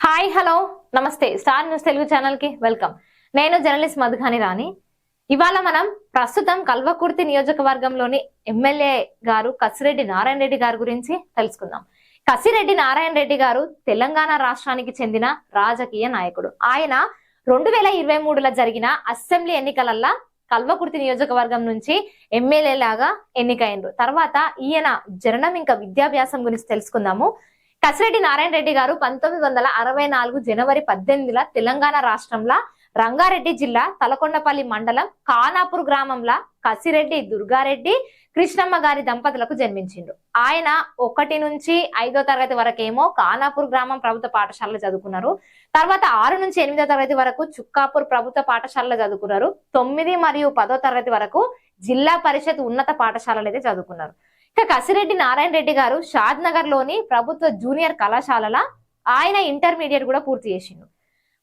Hi hello నమస్తే star news Telugu ఛానల్కి welcome నేను జర్నలిస్ట్ మధుఖాని రాణి ఇవాళ మనం ప్రస్తుతం కల్వకుర్తి నియోజకవర్గంలోని ఎమ్మెల్యే గారు కసిరెడ్డి నారాయణ రెడ్డి గారి గురించి తెలుసుకుందాం. కసిరెడ్డి నారాయణ రెడ్డి గారు తెలంగాణ రాష్ట్రానికి చెందిన రాజకీయ నాయకుడు. ఆయన రెండు వేల ఇరవై మూడులో జరిగిన అసెంబ్లీ ఎన్నికలల్లా కల్వకుర్తి నియోజకవర్గం నుంచి ఎమ్మెల్యే లాగా ఎన్నికైనరు తర్వాత ఈయన జననం ఇంకా విద్యాభ్యాసం గురించి తెలుసుకుందాము. కసిరెడ్డి నారాయణ రెడ్డి గారు పంతొమ్మిది వందల అరవై నాలుగు జనవరి పద్దెనిమిదిల తెలంగాణ రాష్ట్రంలో రంగారెడ్డి జిల్లా తలకొండపల్లి మండలం కానాపూర్ గ్రామంలో కసిరెడ్డి దుర్గారెడ్డి కృష్ణమ్మ గారి దంపతులకు జన్మించిండు ఆయన ఒకటి నుంచి ఐదో తరగతి వరకేమో కానాపూర్ గ్రామం ప్రభుత్వ పాఠశాలలో చదువుకున్నారు. తర్వాత ఆరు నుంచి ఎనిమిదో తరగతి వరకు చుక్కాపూర్ ప్రభుత్వ పాఠశాలలో చదువుకున్నారు. తొమ్మిది మరియు పదో తరగతి వరకు జిల్లా పరిషత్ ఉన్నత పాఠశాలలో అయితే చదువుకున్నారు. ఇక కసిరెడ్డి నారాయణ రెడ్డి గారు షాద్ నగర్లోని ప్రభుత్వ జూనియర్ కళాశాలల ఆయన ఇంటర్మీడియట్ కూడా పూర్తి చేసిండు.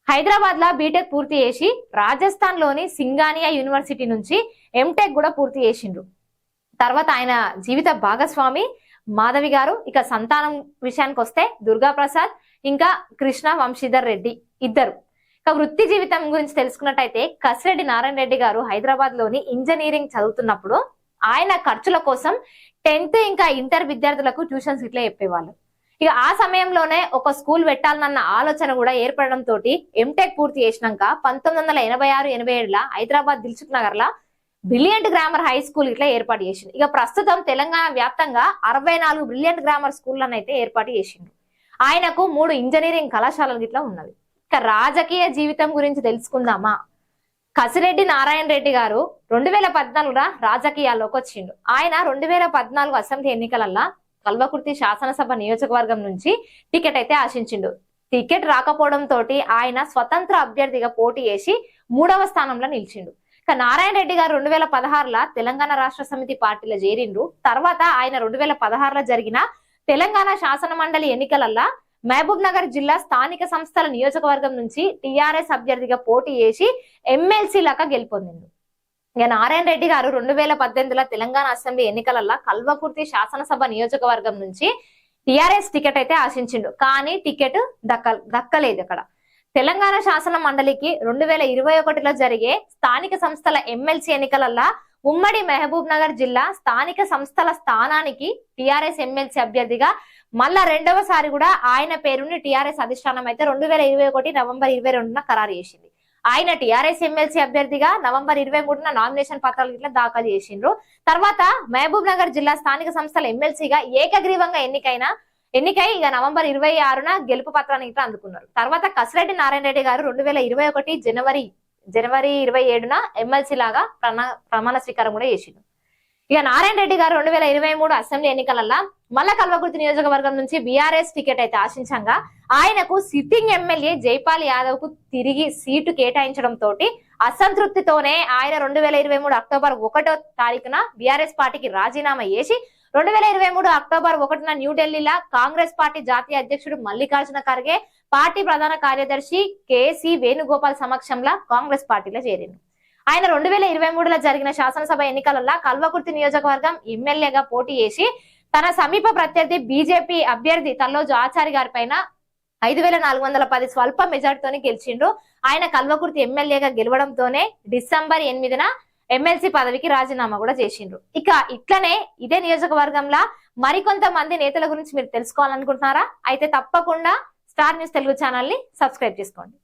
హైదరాబాద్ లా బీటెక్ పూర్తి చేసి రాజస్థాన్లోని సింగానియా యూనివర్సిటీ నుంచి ఎంటెక్ కూడా పూర్తి చేసిండ్రు తర్వాత ఆయన జీవిత భాగస్వామి మాధవి గారు. ఇక సంతానం విషయానికి వస్తే దుర్గా ప్రసాద్ ఇంకా కృష్ణ వంశీధర్ రెడ్డి ఇద్దరు. ఇక వృత్తి జీవితం గురించి తెలుసుకున్నట్టయితే కసిరెడ్డి నారాయణ రెడ్డి గారు హైదరాబాద్లోని ఇంజనీరింగ్ చదువుతున్నప్పుడు ఆయన ఖర్చుల కోసం టెన్త్ ఇంకా ఇంటర్ విద్యార్థులకు ట్యూషన్స్ ఇట్లా చెప్పేవాళ్ళు. ఇక ఆ సమయంలోనే ఒక స్కూల్ పెట్టాలన్న ఆలోచన కూడా ఏర్పడడం తోటి ఎంటెక్ పూర్తి చేసినాక పంతొమ్మిది వందల ఎనభై ఆరు ఎనభై ఏడుల హైదరాబాద్ దిల్సుఖ్ నగర్ లా బ్రిలియంట్ గ్రామర్ హై స్కూల్ ఇట్లా ఏర్పాటు చేసింది ఇక ప్రస్తుతం తెలంగాణ వ్యాప్తంగా అరవై నాలుగు బ్రిలియంట్ గ్రామర్ స్కూళ్ళను అయితే ఏర్పాటు చేసిండు. ఆయనకు మూడు ఇంజనీరింగ్ కళాశాలలు ఇట్లా ఉన్నవి. ఇక రాజకీయ జీవితం గురించి తెలుసుకుందామా? కసిరెడ్డి నారాయణ రెడ్డి గారు రెండు వేల పద్నాలుగున రాజకీయాల్లోకి వచ్చిండు. ఆయన రెండు వేల పద్నాలుగు అసెంబ్లీ ఎన్నికలల్లా కల్వకుర్తి శాసనసభ నియోజకవర్గం నుంచి టికెట్ అయితే ఆశించిండు. టికెట్ రాకపోవడం తోటి ఆయన స్వతంత్ర అభ్యర్థిగా పోటీ చేసి మూడవ స్థానంలో నిలిచిండు. ఇక నారాయణ రెడ్డి గారు రెండు వేల పదహారులో తెలంగాణ రాష్ట్ర సమితి పార్టీలో చేరిండ్రు. తర్వాత ఆయన రెండు వేల పదహారులో జరిగిన తెలంగాణ శాసన మండలి ఎన్నికలల్లా మహబూబ్ నగర్ జిల్లా స్థానిక సంస్థల నియోజకవర్గం నుంచి టిఆర్ఎస్ అభ్యర్థిగా పోటీ చేసి ఎమ్మెల్సీ లాగా గెలుపొందిండు ఇక నారాయణ రెడ్డి గారు రెండు వేల పద్దెనిమిదిలో తెలంగాణ అసెంబ్లీ ఎన్నికలలో కల్వకుర్తి శాసనసభ నియోజకవర్గం నుంచి టిఆర్ఎస్ టికెట్ అయితే ఆశించిండు. కానీ టికెట్ దక్క దక్కలేదు అక్కడ. తెలంగాణ శాసన మండలికి రెండు వేల ఇరవై ఒకటిలో జరిగే స్థానిక సంస్థల ఎమ్మెల్సీ ఎన్నికలలో ఉమ్మడి మహబూబ్ నగర్ జిల్లా స్థానిక సంస్థల స్థానానికి టిఆర్ఎస్ ఎమ్మెల్సీ అభ్యర్థిగా మళ్ళా రెండవసారి కూడా ఆయన పేరుని టిఆర్ఎస్ అధిష్టానం అయితే రెండు వేల ఇరవై ఒకటి నవంబర్ ఇరవై రెండున ఖరారు చేసింది. ఆయన టిఆర్ఎస్ ఎమ్మెల్సీ అభ్యర్థిగా నవంబర్ ఇరవై మూడున నామినేషన్ పత్రాలు ఇట్లా దాఖలు చేసిండ్రు. తర్వాత మహబూబ్ నగర్ జిల్లా స్థానిక సంస్థల ఎమ్మెల్సీగా ఏకగ్రీవంగా ఎన్నికైన ఎన్నికై ఇక నవంబర్ ఇరవై ఆరున గెలుపు పత్రాన్ని ఇట్లా అందుకున్నారు. తర్వాత కసిరెడ్డి నారాయణ రెడ్డి గారు రెండు వేల ఇరవై ఒకటి జనవరి జనవరి ఇరవై ఏడున ఎమ్మెల్సీ లాగా ప్రమాణ స్వీకారం కూడా చేసిండు. ఇక నారాయణ రెడ్డి గారు రెండు వేల ఇరవై మూడు అసెంబ్లీ ఎన్నికలలో మల్ల కల్వకుర్తి నియోజకవర్గం నుంచి బీఆర్ఎస్ టికెట్ అయితే ఆశించంగా ఆయనకు సిట్టింగ్ ఎమ్మెల్యే జైపాల్ యాదవ్కు తిరిగి సీటు కేటాయించడం తోటి అసంతృప్తితోనే ఆయన రెండు వేల ఇరవై మూడు అక్టోబర్ ఒకటో తారీఖున బీఆర్ఎస్ పార్టీకి రాజీనామా చేసి రెండు వేల ఇరవై మూడు అక్టోబర్ ఒకటిన న్యూఢిల్లీలో కాంగ్రెస్ పార్టీ జాతీయ అధ్యక్షుడు మల్లికార్జున ఖర్గే పార్టీ ప్రధాన కార్యదర్శి కేసి వేణుగోపాల్ సమక్షంలో కాంగ్రెస్ పార్టీలో చేరింది. ఆయన రెండు వేల ఇరవై మూడులో జరిగిన శాసనసభ ఎన్నికలలో కల్వకుర్తి నియోజకవర్గం ఎమ్మెల్యేగా పోటీ చేసి తన సమీప ప్రత్యర్థి బీజేపీ అభ్యర్థి తల్లోజు ఆచారి గారి పైన ఐదు వేల నాలుగు వందల పది స్వల్ప మెజార్టీతోనే గెలిచిండ్రు ఆయన కల్వకుర్తి ఎమ్మెల్యేగా గెలవడంతోనే డిసెంబర్ ఎనిమిదిన ఎమ్మెల్సీ పదవికి రాజీనామా కూడా చేసిండ్రు. ఇక ఇట్లనే ఇదే నియోజకవర్గంలో మరికొంతమంది నేతల గురించి మీరు తెలుసుకోవాలనుకుంటున్నారా? అయితే తప్పకుండా స్టార్ న్యూస్ తెలుగు ఛానల్ని సబ్స్క్రైబ్ చేసుకోండి.